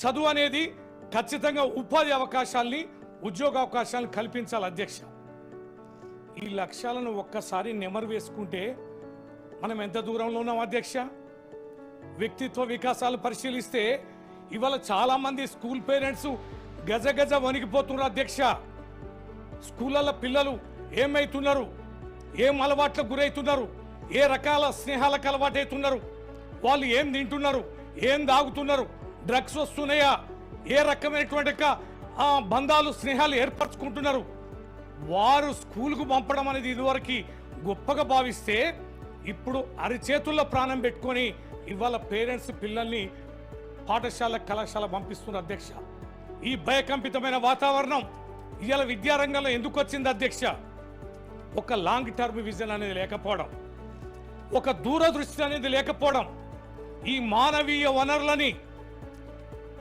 చదువు అనేది ఖచ్చితంగా ఉపాధి అవకాశాల్ని ఉద్యోగ అవకాశాలను కల్పించాలి అధ్యక్ష. ఈ లక్ష్యాలను ఒక్కసారి నెమరు వేసుకుంటే మనం ఎంత దూరంలో ఉన్నాం అధ్యక్ష? వ్యక్తిత్వ వికాసాలు పరిశీలిస్తే ఇవాళ చాలామంది స్కూల్ పేరెంట్స్ గజ గజ వణికిపోతున్నారు అధ్యక్ష. స్కూళ్ళల్లో పిల్లలు ఏమైతున్నారు? ఏం అలవాట్లకు గురవుతున్నారు ఏ రకాల స్నేహాలకు అలవాటవుతున్నారు వాళ్ళు ఏం తింటున్నారు? ఏం తాగుతున్నారు? డ్రగ్స్ వస్తున్నాయా? ఏ రకమైనటువంటి ఆ, బంధాలు స్నేహాలు ఏర్పరచుకుంటున్నారు? వారు స్కూల్కు పంపడం అనేది ఇదివరకు గొప్పగా భావిస్తే ఇప్పుడు అరిచేతుల్లో ప్రాణం పెట్టుకొని ఇవాళ పేరెంట్స్ పిల్లల్ని పాఠశాల కళాశాల పంపిస్తున్నారు అధ్యక్ష. ఈ భయకంపితమైన వాతావరణం ఇవాళ విద్యారంగంలో ఎందుకు వచ్చింది అధ్యక్ష? ఒక లాంగ్ టర్మ్ విజన్ అనేది లేకపోవడం ఒక దూరదృష్టి అనేది లేకపోవడం ఈ మానవీయ వనరులని